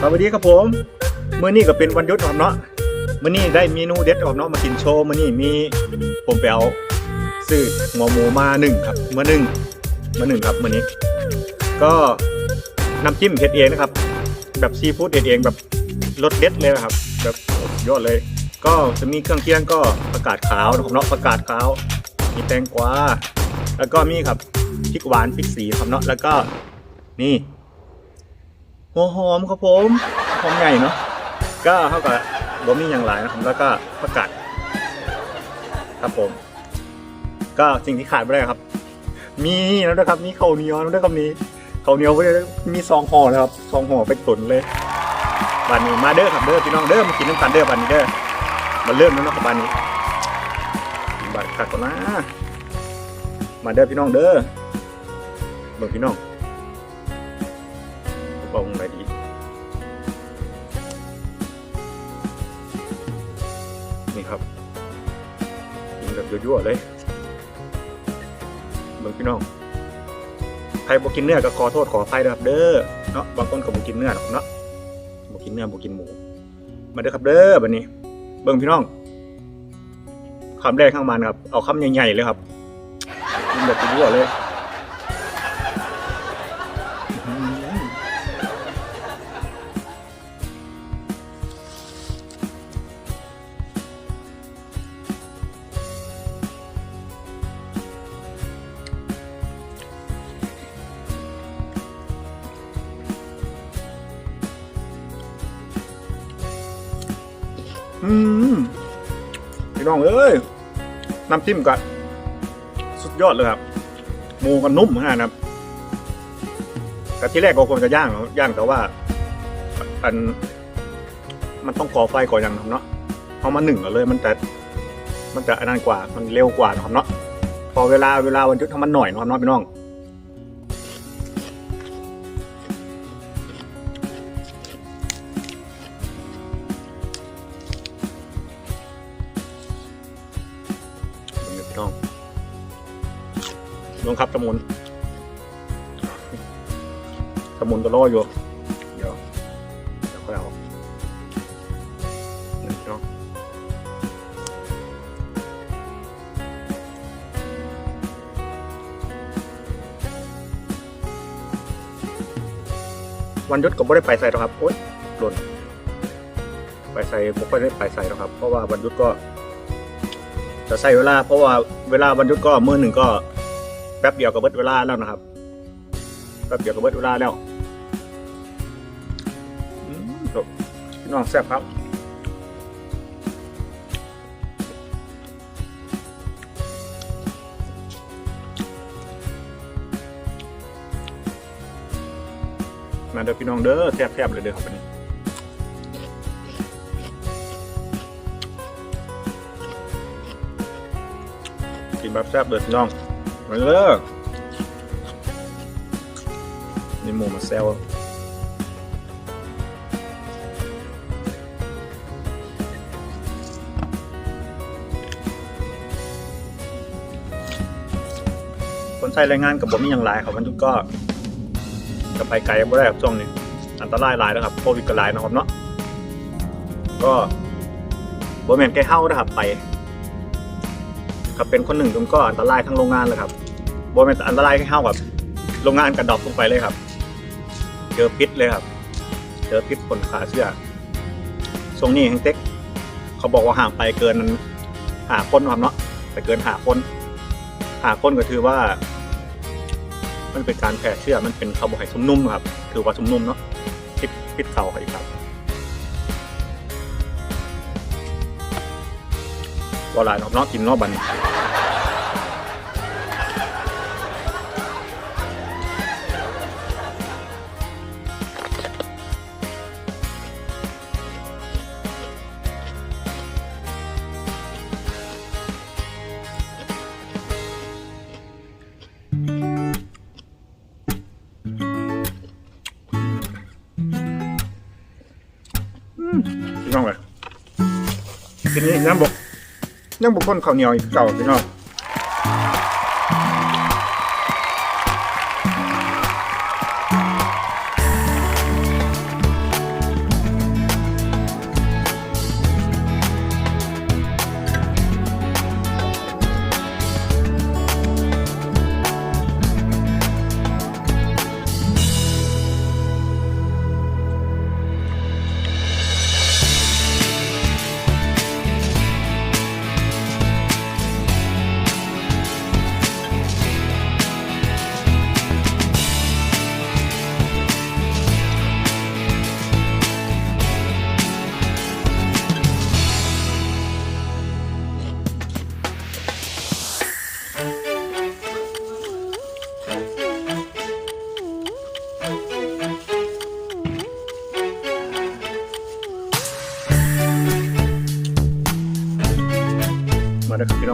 สวัสดีครับผมเมื้อนี้ก็เป็นวันยุดครับเนาะเมื้อนี้ได้เมนูเด็ดครับเนาะมากินโชว์เมื้อนี้มีผมไปเอาซื้อหัวหมูมาหนึ่งครับมาหนึ่งมาหนึ่งครับเมื้อนี้ ก็น้ำจิ้มเฮ็ดเองนะครับ แบบซีฟู้ดเฮ็ดเองแบบรสเด็ดเลยนะครับ แบบยอดเลย ก็จะมีเครื่องเคียงก็ผักกาดขาวนะครับเนาะผักกาดขาว มีแตงกวาแล้วก็มีครับพริกหวานพริกสีครับเนาะแล้วก็นี่ หัวหอมครับผมหอมใหญ่เนาะก็เท่ากับบ่มีอย่างไรนะครับแล้วก็ผักกาดครับผม ก็สิ่งที่ขาดไม่ได้ครับ มีแล้วนะครับ มีข้าวเหนียวแล้วด้วยครับนี้ข้าวเหนียวไว้ด้มีซองห่อนะครับซองห่อไปตุนเลยบันนี้มาเด้อครับเด้อพี่น้องเด้อมากินน้ำกันเด้อบันนี้เด้อมาเริ่มแล้วนะครับบันนี้บัตรขาดก่อนนะมาเด้อพี่น้องเด้อเบิ่งพี่น้องปองไปดีนี่ ครับกินแบบยั่วๆเลยเบิ่งพี่น้องใครบอกกินเนื้อก็ขอโทษขออภัยนะครับ เด้อเนาะบางคนก็บอกกินเนื้อหรอกเนาะบอกกินเนื้อบอกกินหมู มาเด้อครับเด้อบัดนี้ เบิ่งพี่น้องคำแรกข้างมันครับ เอาคำใหญ่ๆเลยครับกินแบบยั่วๆเลย อืมพี่น้องเอ้ยน้ำจิ้มก็สุดยอดเลยครับหมูก็นุ่มมากนะครับแต่ที่แรกก็คงจะย่างเนอะย่างแต่ว่าอันมันต้องก่อไฟก่อนอย่างนะครับเนาะเอามาหนึ่งก่อนเลยมันจะมันจะอันนั้นกว่ามันเร็วกว่านะครับเนาะพอเวลาเวลาวันหยุดทำมันหน่อยนะครับเนาะพี่น้อง น้องครับตะมุนตะมุนตัวล่ออยู่ เดี๋ยวเดี๋ยวค่อยเอานี่พี่น้องวันยุดก็ไม่ได้ไปใส่หรอกครับ โอ๊ยหล่นไปใส่ผมก็ได้ไปใส่หรอกครับ เพราะว่าวันยุดก็จะใช้เวลา เพราะว่าเวลาวันยุดก็มือหนึ่งก็ แป๊บเดียวก็เบิดเวลาแล้วนะครับแป๊บเดียวก็เบิดเวลาแล้วจบพี่น้องแซ่บครับมาเด้อพี่น้องเด้อแซ่บๆเลยเด้อครับวันนี้กินแบบแซ่บเลยพี่น้อง มาเลยนี่หมูมาแซวคนใช้แรงงานกับผมมีอย่างไรครับมันทุกก็จะไปไกลไม่ได้ครับช่วงนี้อันตรายหลายนะครับโควิดก็หลายนะครับเนาะก็บ่แม่นแก้เฮ้านะครับไป ครับเป็นคนหนึ่งผมก็อันตรายทั้งโรงงานเลยครับบนเป็นอันตรายแค่เข้ากับโรงงานกระดอกลงไปเลยครับ เจอพิษเลยครับ เจอพิษคนขาเชื่อทรงนี้แฮงเต็กเขาบอกว่าห่างไปเกินหาคนครับเนาะไปเกินหาคนหาคนก็ถือว่า มันเป็นการแผ่เชื้อมันเป็นคาร์โบไฮเดรตนุ่มครับถือว่าสมนุ่มเนาะพิษพิษเข่าอีกครับ วลายเนาะเนาะกินเนาะบัดนพี่น้องเลยทีนี้น้ำบก ยังบุคนข้าวเหนียวอีกเก่าพี่น้อง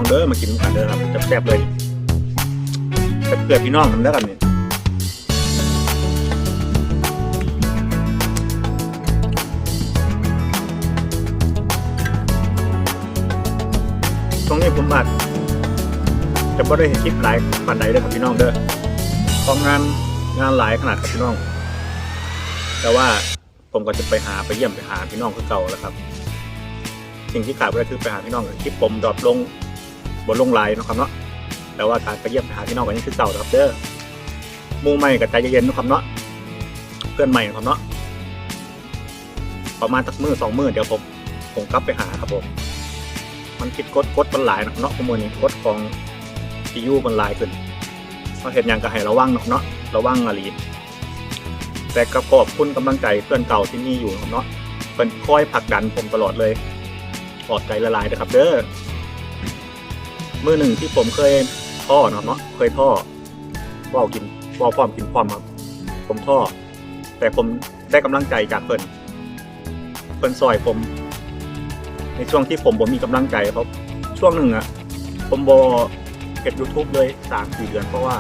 องเด้อมากินกันเด้อครับแซ่บๆเลยเกิดพี่น้องนแล้วกันเนี่ยตรงนี้ผมบัดจะบ่ได้เห็นคลิปหลายปันใดเด้อครับพี่น้องเด้อเพราะงานงานหลายขนาดพี่น้อง แต่ว่าผมก็จะไปหาไปเยี่ยมไปหาพี่น้องคือเก่าแล้วครับ สิ่งที่ขาดไม่ได้คือไปหาพี่น้องคลิปผมดรอปลงบนลงไลน์นะครับเนาะแต่ว่าการไปเยี่ยมไปหาพี่น้องกันนี่คือเก่าครับเด้อมู่ใหม่กับใจเย็นนะครับเนาะเพื่อนใหม่นะครับเนาะประมาณสักมือสองมือเดี๋ยวผมผมกลับไปหาครับผม มันคิดกดกดมันหลายนะครับเนาะข้อมูลนี้กดของทียูมันหลายขึ้นเราเห็นอย่างก็ให้ระวังเนาะเนาะระวังอะไรแต่ก็ขอบคุณกำลังใจเพื่อนเก่าที่มีอยู่นะครับเนาะเป็นคอยผลักดันผมตลอดเลย ปอดใจละลายนะครับเด้อมือหนึ่งที่ผมเคยท่อนะครับเนาะเคยท่อว่าวกินว่าวพร้อมกินพร้อมครับผมท่อ แต่ผมได้กำลังใจจากเพิ่นเพิ่นซอยผม ในช่วงที่ผมผมมีกำลังใจเพราะช่วงหนึ่งอะผมบอเก็บยูทูบเลยสามสี่เดือนเพราะว่า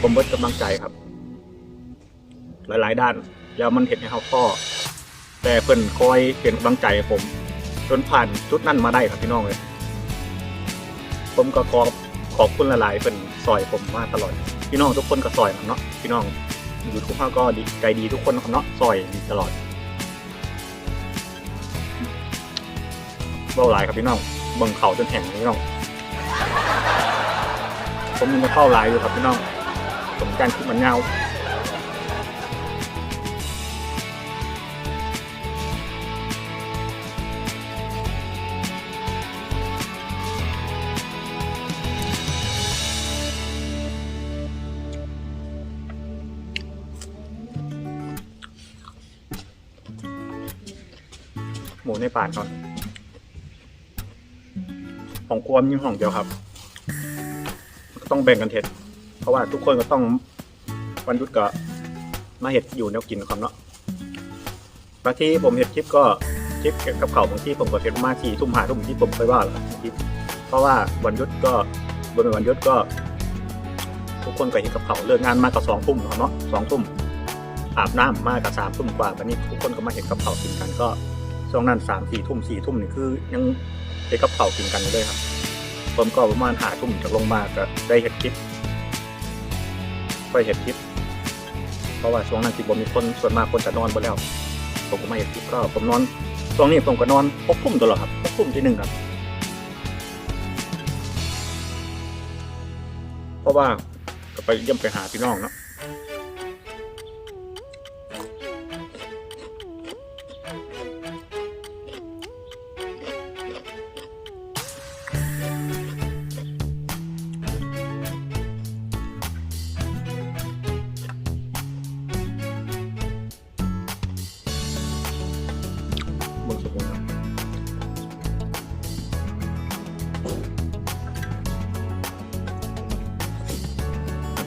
ผมเบิดกำลังใจครับ หลายๆ ด้าน แล้วมันเห็นให้เขาท่อแต่เพิ่นคอยเป็นกำลังใจผม จนผ่านจุดนั้นมาได้ครับพี่น้องเลยผมก็ขอขอบคุณหลายๆเพิ่นซอยผมมาตลอด พี่น้องทุกคนก็ซอยผมเนาะพี่น้องอยู่ทูบเขาก็ดีใจดีทุกคนนะครับเนาะซอยดีตลอดเบ้าหลายครับพี่น้องเบิ่งเขาจนแห้งพี่น้องผมมันจะเข้าหลายอยู่ครับพี่น้องผมการคิดมันเงา หมูในป่านก่อน ของครัวมีห้องเดียวครับ ก็ต้องแบ่งกันเห็ดเพราะว่าทุกคนก็ต้องวันยุดก็มาเห็ดอยู่แนวกินครับเนาะบางทีผมเห็ดคลิปก็คลิปกับเขาบางที่ผมก็เห็ดมาที่ทุ่มหาทุ่มที่ผมเคยว่าแหละครับคลิปเพราะว่าวันยุดก็บนวันยุดก็ ทุกคนก็เห็นกับเขาเลิกงานมากับสองทุ่มเนาะสองทุ่มอาบน้ำมากับสามทุ่มกว่าวันนี้ทุกคนก็มาเห็นกับเขากินกันก็ ช่วงนั้นสามสี่ทุ่มสี่ทุ่มนี่คือยังเด็กกับเผากินกันอยู่เลยครับผมก็ประมาณหาทุ่มจากลงมาก็ได้เห็ดคลิปก็เห็ดคลิป เพราะว่าช่วงนั้นที่ผมมีคนส่วนมากคนจะนอนไปแล้ว ผมก็มาเห็ดคลิปก็ผมนอนช่วงนี้ผมก็นอนหกทุ่มตลอดครับหกทุ่มที่หนึ่งครับ เพราะว่าก็ไปเยี่ยมไปหาพี่น้องเนาะ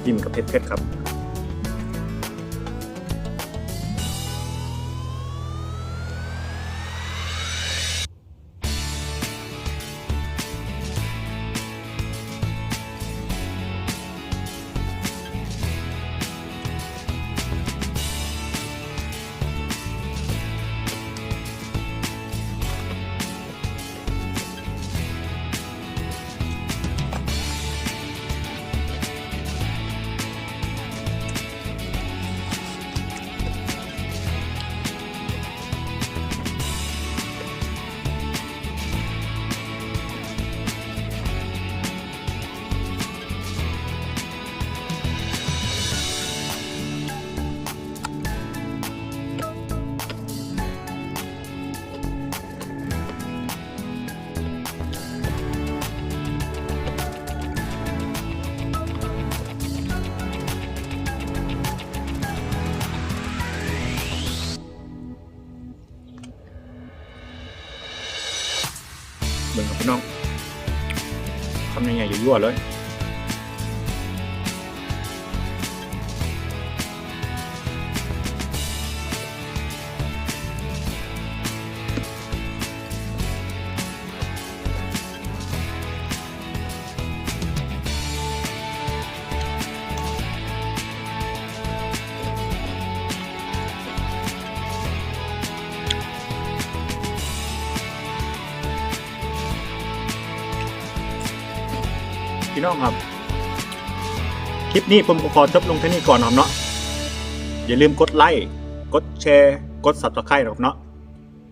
น้ำจิ้มกับเผ็ดๆครับ ทำยังไงอยู่ยั่วเลย พี่น้องครับ คลิปนี้ผมก็ขอจบลงแค่นี้ก่อนนะครับเนาะอย่าลืมกดไลค์กดแชร์ กด subscribe นะครับเนาะ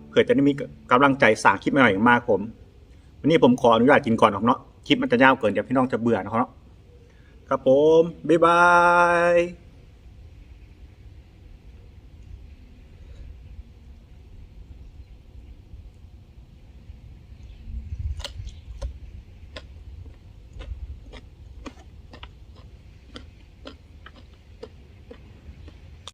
เผื่อจะได้มีกำลังใจสร้างคลิปใหม่ๆมากผมวันนี้ผมขออนุญาตกินก่อนนะครับเนาะคลิปมันจะยาวเกินเดี๋ยวพี่น้องจะเบื่อนะครับเนาะครับผมบ๊ายบาย